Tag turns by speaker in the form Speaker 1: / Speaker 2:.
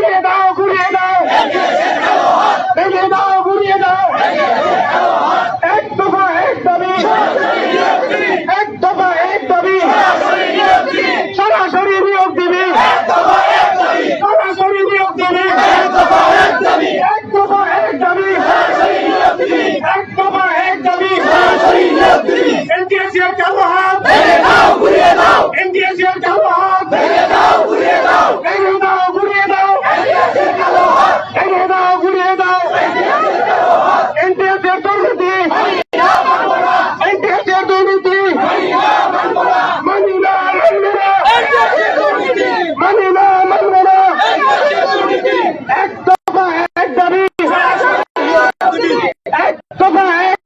Speaker 1: ভেঙে দাও, ঘুরিয়ে দাও। ভেঙে দাও, ঘুরিয়ে দাও। এক দফা, এক দাবি। এক দফা, এক দাবি। সরাসরি নিয়োগ দিবি। সরাসরি নিয়োগ দিবি। এক দফা, এক দাবি। এক দফা, এক দাবি। এক দফা এক চালু হয়। এক